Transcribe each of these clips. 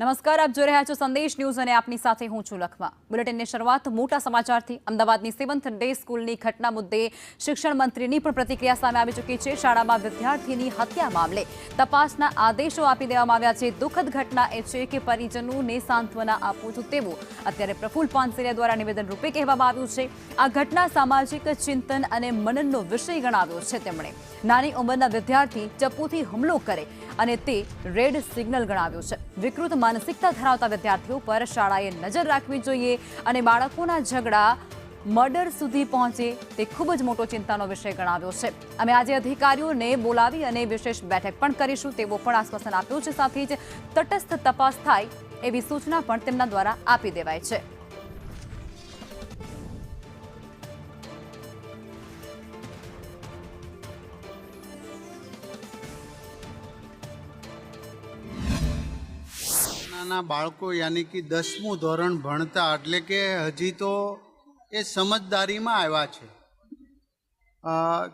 નમસ્કાર, આપ જોઈ રહ્યા છો સંદેશ ન્યૂઝ અને આપની સાથે હું છું લખમા. બુલેટિનની શરૂઆત મોટા સમાચારથી અમદાવાદની સેવન્થ ડે સ્કૂલની ઘટના મુદ્દે શિક્ષણ મંત્રીની પણ પ્રતિક્રિયા સામે આવી ચૂકી છે. શાળામાં વિદ્યાર્થીની હત્યા મામલે તપાસના આદેશો આપી દેવામાં આવ્યા છે. દુઃખદ ઘટના એ છે કે પરિજનોને સાંત્વના આપવું છું તેવું અત્યારે પ્રફુલ પાનસેરિયા દ્વારા નિવેદન રૂપે કહેવામાં આવ્યું છે. આ ઘટના સામાજિક ચિંતન અને મનનનો વિષય ગણાવ્યો છે તેમણે. નાની ઉંમરના વિદ્યાર્થી ચપ્પુથી હુમલો કરે અને તે રેડ સિગ્નલ ગણાવ્યો છે. વિકૃત માનસિકતા ધરાવતા વિદ્યાર્થીઓ પર શાળાએ નજર રાખવી જોઈએ અને બાળકોના ઝઘડા મર્ડર સુધી પહોંચે તે ખૂબ જ મોટો ચિંતાનો વિષય ગણાવ્યો છે. અમે આજે અધિકારીઓને બોલાવી અને વિશેષ બેઠક પણ કરીશું તેવો પણ આશ્વાસન આપ્યું છે. સાથે જ તટસ્થ તપાસ થાય એવી સૂચના પણ તેમના દ્વારા આપી દેવાય છે. નાના બાળકો યાની કે દસમું ધોરણ ભણતા એટલે કે હજી તો એ સમજદારીમાં આવ્યા છે.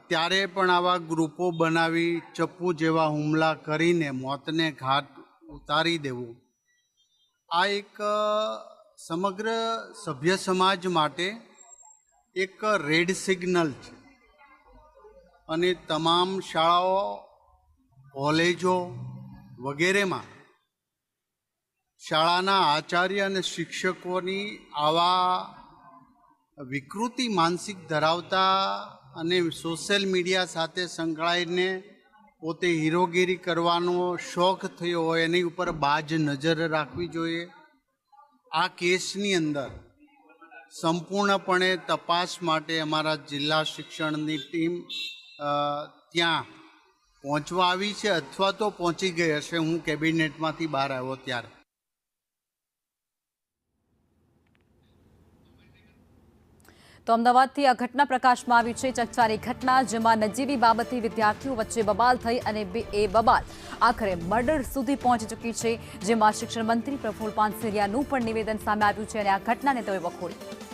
ત્યારે પણ આવા ગ્રુપો બનાવી ચપ્પુ જેવા હુમલા કરીને મોતને ઘાટ ઉતારી દેવું. આ એક સમગ્ર સભ્ય સમાજ માટે એક રેડ સિગ્નલ છે. અને તમામ શાળાઓ, કોલેજો વગેરેમાં શાળાના આચાર્ય અને શિક્ષકોની આવા વિકૃતિ માનસિક ધરાવતા અને સોશિયલ મીડિયા સાથે સંકળાઈને પોતે હીરોગીરી કરવાનો શોખ થયો હોય એની ઉપર બાજ નજર રાખવી જોઈએ. આ કેસની અંદર સંપૂર્ણપણે તપાસ માટે અમારા જિલ્લા શિક્ષણની ટીમ ત્યાં પહોંચવા આવી છે અથવા તો પહોંચી ગઈ હશે. હું કેબિનેટમાંથી બહાર આવ્યો ત્યારે. તો અમદાવાદથી આ ઘટના પ્રકાશમાં આવી છે. ચકચારી ઘટના, જેમાં નજીવી બાબતે વિદ્યાર્થીઓ વચ્ચે બબાલ થઈ અને એ બબાલ આખરે મર્ડર સુધી પહોંચી ચૂકી છે. જેમાં શિક્ષણ મંત્રી પ્રફુલ પાનસેરિયાનું પણ નિવેદન સામે આવ્યું છે અને આ ઘટનાને તેઓએ વખોડી.